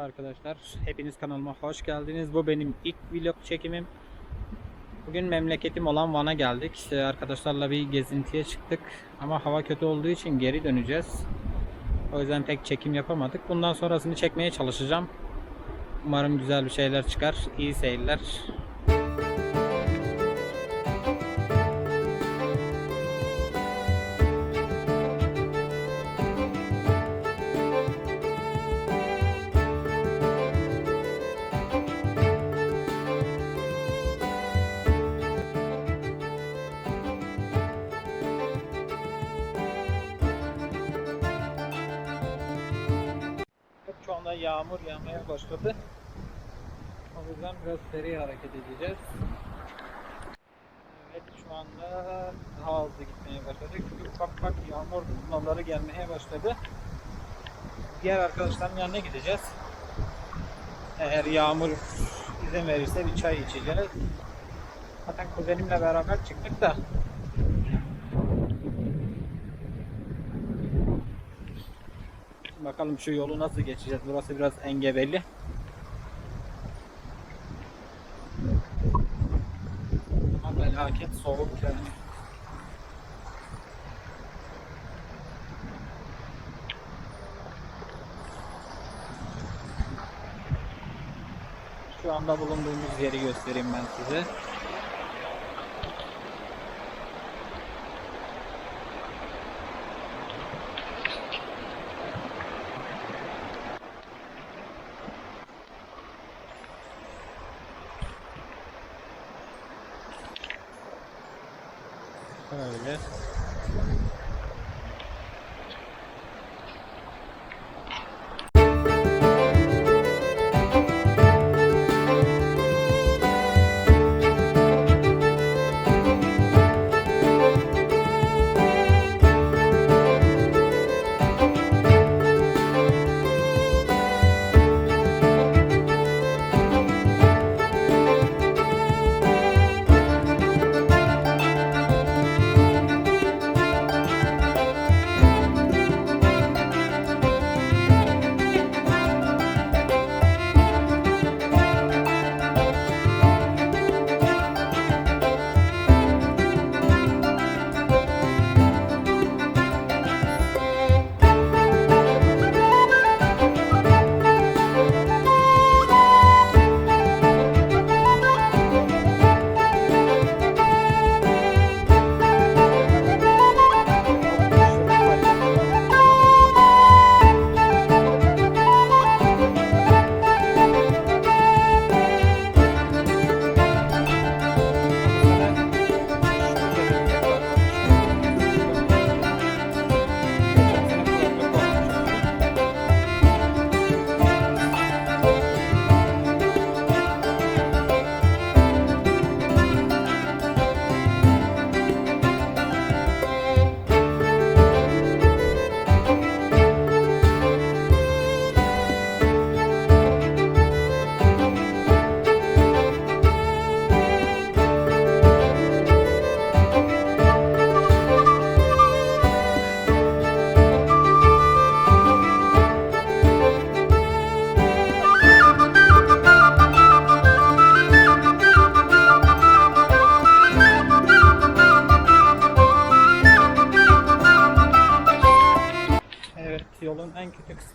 Arkadaşlar. Hepiniz kanalıma hoş geldiniz. Bu benim ilk vlog çekimim. Bugün memleketim olan Van'a geldik. İşte arkadaşlarla bir gezintiye çıktık. Ama hava kötü olduğu için geri döneceğiz. O yüzden pek çekim yapamadık. Bundan sonrasını çekmeye çalışacağım. Umarım güzel bir şeyler çıkar. İyi seyirler. Anda yağmur yağmaya başladı. O yüzden biraz seri hareket edeceğiz. Evet şu anda daha hızlı gitmeye başladık. Çünkü ufak ufak yağmur damlaları gelmeye başladı. Diğer arkadaşların yanına gideceğiz. Eğer yağmur izin verirse bir çay içeceğiz. Zaten kuzenimle beraber çıktık da Bakalım şu yolu nasıl geçeceğiz. Burası biraz engebeli. Ama felaket soğuk yani. Şu anda bulunduğumuz yeri göstereyim ben size.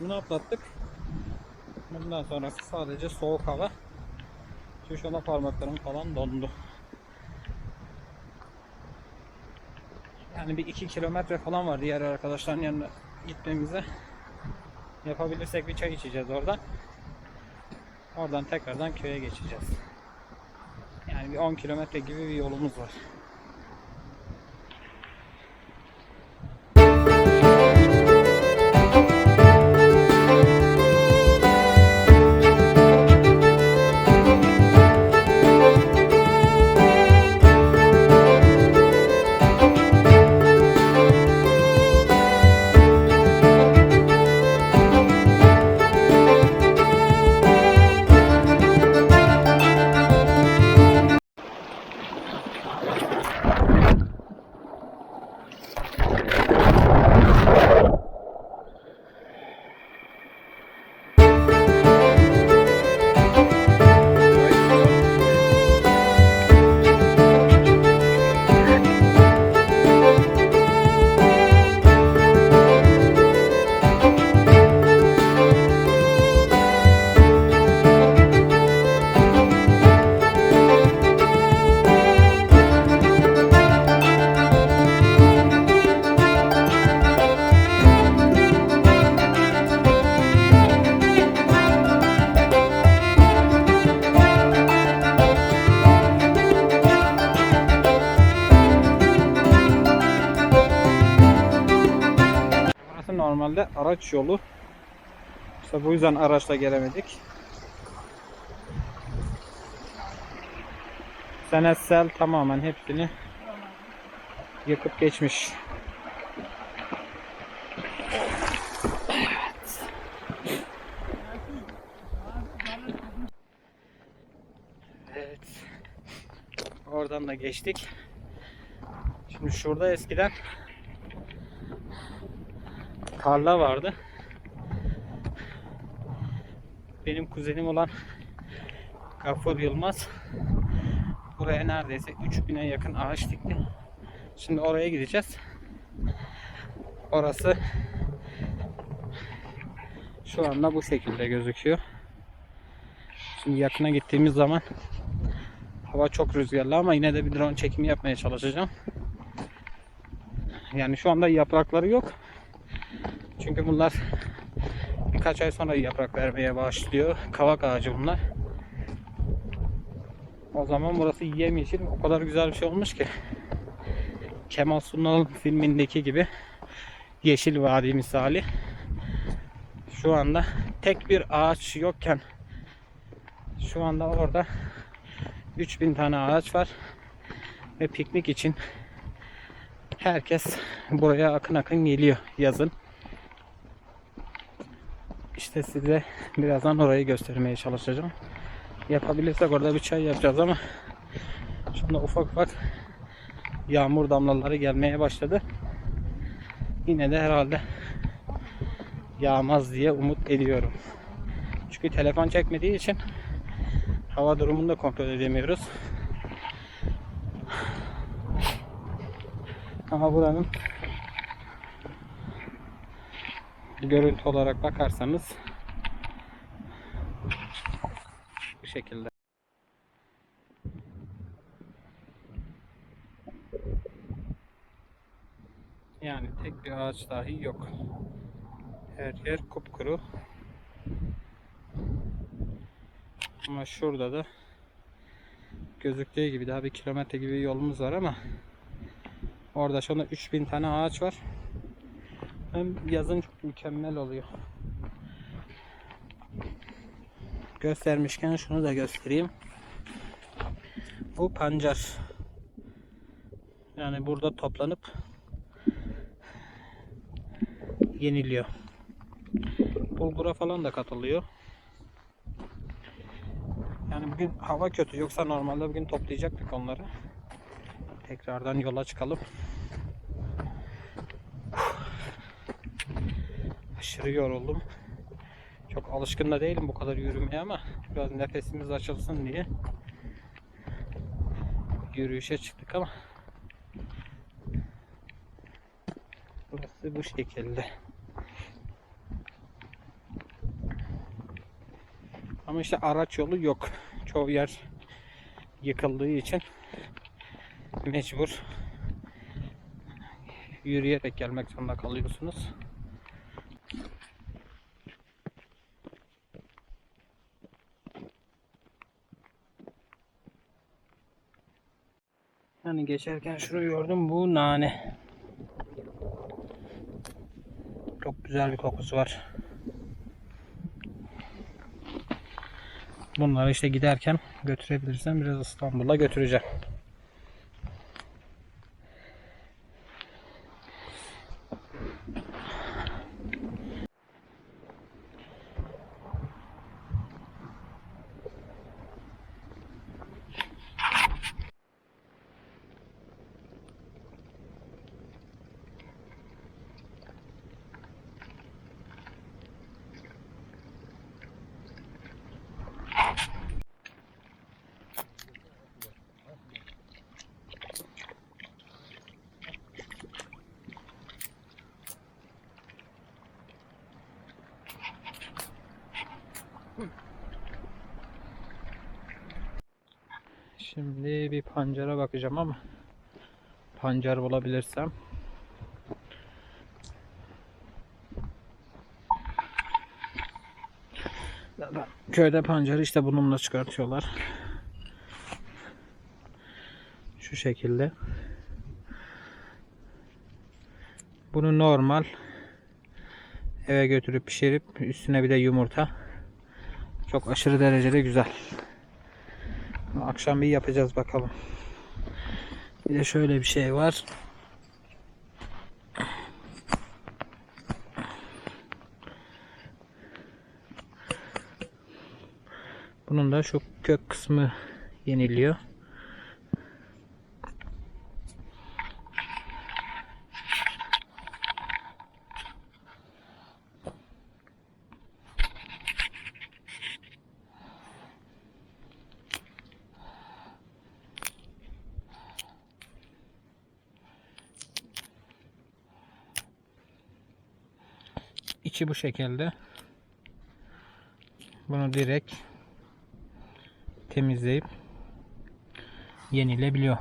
Kısmını atlattık. Bundan sonrası sadece soğuk hava. Şu şuna parmaklarım falan dondu. Yani bir iki kilometre falan var diğer arkadaşların yanına gitmemize. Yapabilirsek bir çay içeceğiz oradan. Oradan tekrardan köye geçeceğiz. Yani bir 10 kilometre gibi bir yolumuz var. Araç yolu. İşte bu yüzden araçla gelemedik. Senetsel tamamen hepsini yıkıp geçmiş. Evet. Oradan da geçtik. Şimdi şurada eskiden tarla vardı. Benim kuzenim olan Gafur Yılmaz buraya neredeyse 3000'e yakın ağaç dikti. Şimdi oraya gideceğiz. Orası şu anda bu şekilde gözüküyor. Şimdi yakına gittiğimiz zaman hava çok rüzgarlı ama yine de bir drone çekimi yapmaya çalışacağım. Yani şu anda yaprakları yok. Çünkü bunlar birkaç ay sonra yaprak vermeye başlıyor. Kavak ağacı bunlar. O zaman burası yemyeşil. O kadar güzel bir şey olmuş ki. Kemal Sunal filmindeki gibi yeşil vadi misali. Şu anda tek bir ağaç yokken şu anda orada 3000 tane ağaç var ve piknik için herkes buraya akın akın geliyor yazın. İşte size birazdan orayı göstermeye çalışacağım. Yapabilirsek orada bir çay yapacağız ama şimdi ufak ufak yağmur damlaları gelmeye başladı. Yine de herhalde yağmaz diye umut ediyorum. Çünkü telefon çekmediği için hava durumunu da kontrol edemiyoruz. Ama buranın görüntü olarak bakarsanız bu şekilde. Yani tek bir ağaç dahi yok. Her yer kupkuru. Ama şurada da gözüktüğü gibi daha bir kilometre gibi yolumuz var ama orada şu anda 3000 tane ağaç var. Hem yazın çok mükemmel oluyor. Göstermişken şunu da göstereyim. Bu pancar. Yani burada toplanıp yeniliyor. Bulgura falan da katılıyor. Yani bugün hava kötü yoksa normalde bugün toplayacaktık onları. Tekrardan yola çıkalım. Aşırı yoruldum. Çok alışkın da değilim bu kadar yürümeye ama biraz nefesimiz açılsın diye yürüyüşe çıktık ama burası bu şekilde. Ama işte araç yolu yok. Çoğu yer yıkıldığı için mecbur yürüyerek gelmek zorunda kalıyorsunuz. Yani geçerken şunu gördüm bu nane. Çok güzel bir kokusu var. Bunları işte giderken götürebilirsem biraz İstanbul'a götüreceğim. Şimdi bir pancara bakacağım ama pancar bulabilirsem. Köyde pancarı işte bununla çıkartıyorlar. Şu şekilde. Bunu normal eve götürüp pişirip üstüne bir de yumurta. Çok aşırı derecede güzel. Akşam bir yapacağız bakalım. Bir de şöyle bir şey var. Bunun da şu kök kısmı yeniliyor. İçi bu şekilde. Bunu direkt temizleyip yenilebiliyor.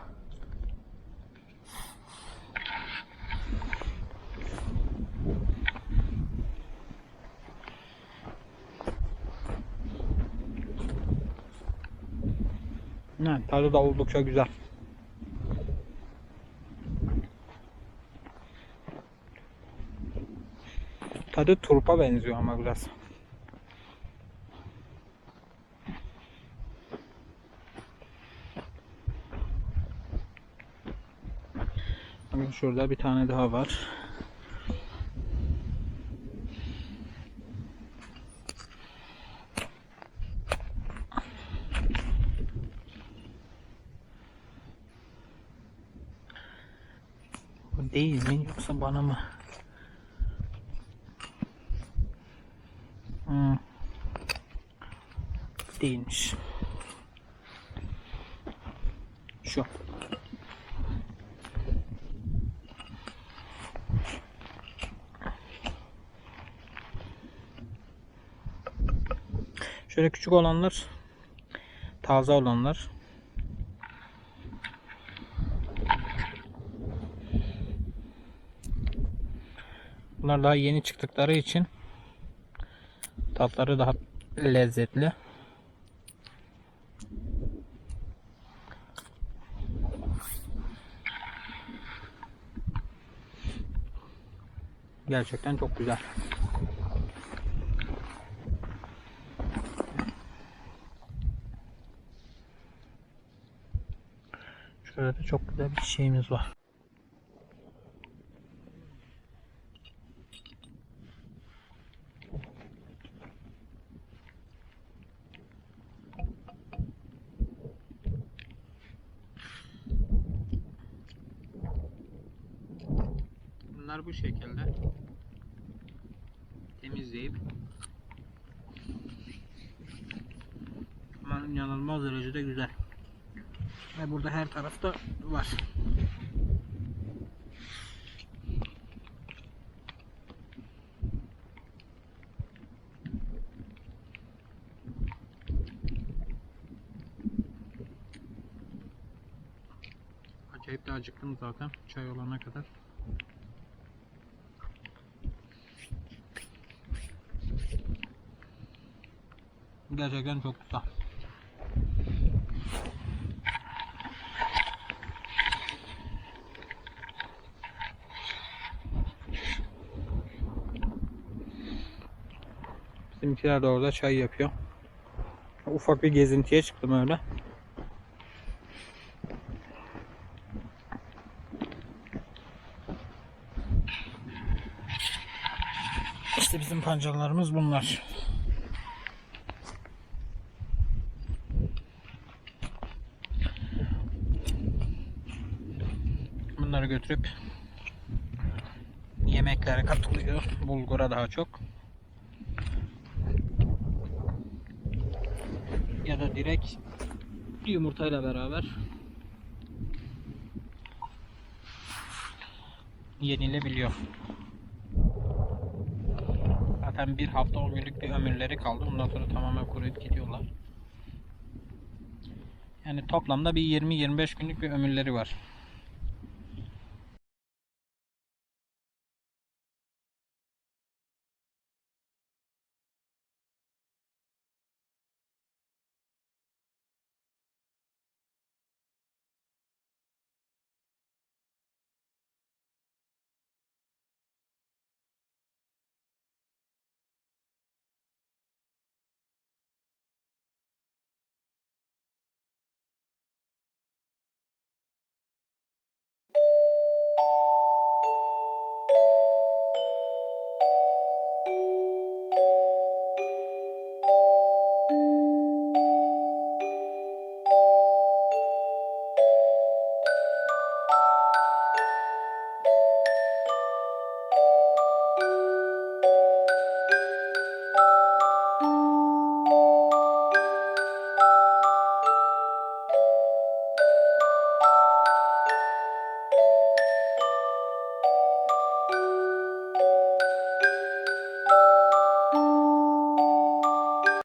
Evet, tadı da oldukça güzel. Tadı turpa benziyor ama biraz. Bakın şurada bir tane daha var. Bu değil mi yoksa bana mı? Hmm. Değilmiş. Şu. Şöyle küçük olanlar taze olanlar. Bunlar daha yeni çıktıkları için tatları daha lezzetli. Gerçekten çok güzel. Şurada çok güzel bir şeyimiz var. Bunlar bu şekilde temizleyip ama inanılmaz derecede güzel. Ve burada her tarafta var. Acayip de acıktım zaten çay olana kadar. Gerçekten çok güzel. Bizimkiler de orada çay yapıyor. Ufak bir gezintiye çıktım öyle. İşte bizim pancarlarımız bunlar. Bunları götürüp yemeklere katılıyor. Bulgura daha çok. Ya da direkt yumurtayla beraber yenilebiliyor. Zaten bir hafta 10 günlük bir ömürleri kaldı. Ondan sonra tamamen kuruyup gidiyorlar. Yani toplamda bir 20-25 günlük bir ömürleri var.